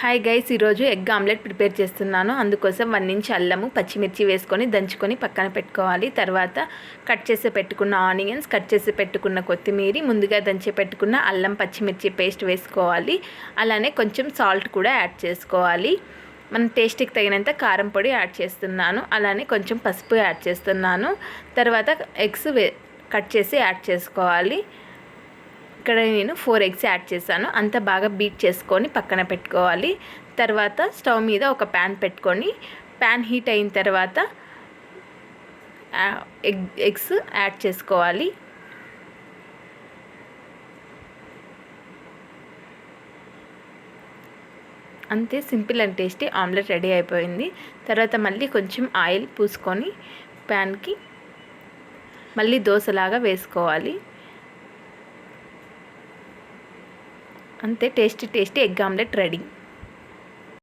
Hi guys ఈరోజు egg omelette prepare చేస్తున్నాను. అందుకోసం వన్ ఇంచ్ అల్లము పచ్చిమిర్చి వేసుకొని దంచుకొని పక్కన పెట్టుకోవాలి. తర్వాత కట్ చేసి పెట్టుకున్న ఆనియన్స్ కట్ చేసి పెట్టుకున్న కొత్తిమీర ముందుగా దంచి పెట్టుకున్న అల్లం పచ్చిమిర్చి పేస్ట్ వేసుకోవాలి. అలానే కొంచెం సాల్ట్ కూడా యాడ్ చేసుకోవాలి. మన టేస్ట్కి తగినంత కారం పొడి యాడ్ చేస్తున్నాను. అలానే కొంచెం పసుపు యాడ్ చేస్తున్నాను. తర్వాత ఎగ్స్ కట్ చేసి యాడ్ చేసుకోవాలి. ఇక్కడ నేను ఫోర్ ఎగ్స్ యాడ్ చేశాను. అంత బాగా బీట్ చేసుకొని పక్కన పెట్టుకోవాలి. తర్వాత స్టవ్ మీద ఒక ప్యాన్ పెట్టుకొని ప్యాన్ హీట్ అయిన తర్వాత ఎగ్ ఎగ్స్ యాడ్ చేసుకోవాలి. అంతే simple and tasty omelette ready అయిపోయింది. తర్వాత మళ్ళీ కొంచెం ఆయిల్ పూసుకొని ప్యాన్కి మళ్ళీ దోశలాగా వేసుకోవాలి. అంతే tasty tasty egg omelette ready.